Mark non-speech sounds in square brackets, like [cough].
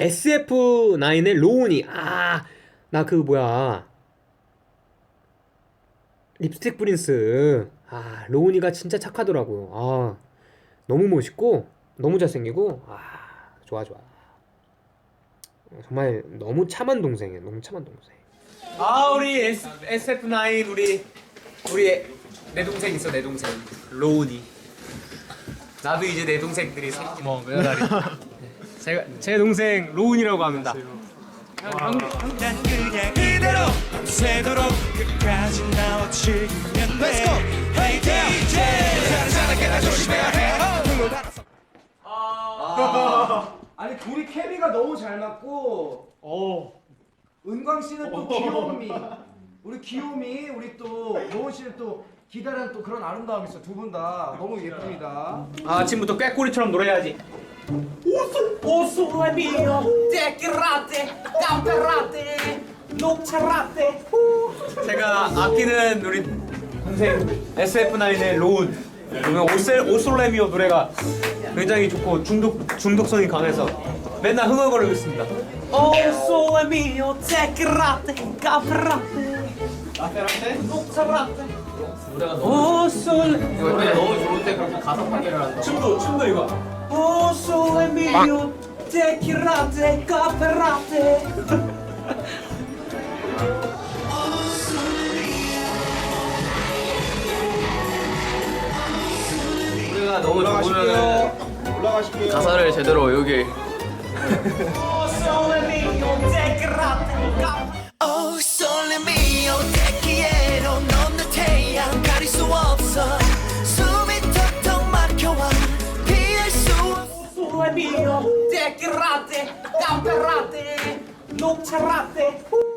SF9의 로운이. 아 나 그 뭐야. 립스틱 프린스. 아 로운이가 진짜 착하더라고요. 아 너무 멋있고 너무 잘생기고 아 좋아 좋아. 정말 너무 참한 동생이에요. 너무 참한 동생. 아 우리 S, SF9 우리 우리 내 동생 있어 내 동생. 로운이. 나도 이제 내 동생들이 생기 뭐몇 살이 제가 제 동생 로운이라고 합니다. 난 그냥 이대로 새도록 끝까지 나와주면 돼. Hey DJ 잘하게 조심해야 해 아니 둘이 케미가 너무 잘 맞고 은광 씨는 또 귀요미 우리 귀요미 우리 또 노은 씨는 또 기다란 또 그런 아름다움이 있어 두 분 다 너무 예쁩니다 아 아침부터 꾀꼬리처럼 노래해야지 오솔레미오 데키라테 카페라테 녹차라테 제가 아끼는 우리 동생 SF9의 로운. 그리고 오셀 오솔레미오 노래가 굉장히 좋고 중독 중독성이 강해서 맨날 흥얼거리고 있습니다. 오솔레미오 데키라테 카페라테 녹차라 이거 너무 좋은데 그렇게 가사 파괴를 한다. 춤도 춤도 이거. 우리가 너무 좋으면 올라가실게요. 가사를 제대로 데키라테 [laughs] [laughs] 없어 오솔레미